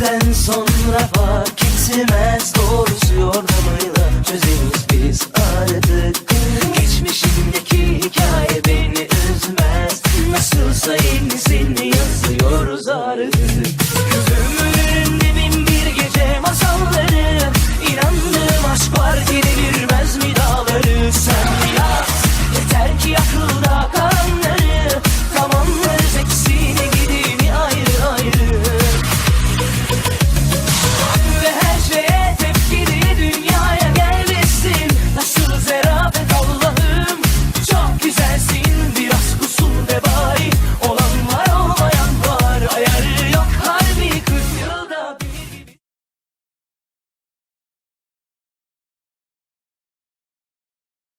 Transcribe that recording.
Senden sonra fark etmez. Doğrusu yorlamayla çözeriz biz artık Geçmişimdeki hikaye beni üzmez. Nasılsa yenisini yazıyoruz artık. Gözümün önünde bin bir gece masalları İnandığım aşk var ki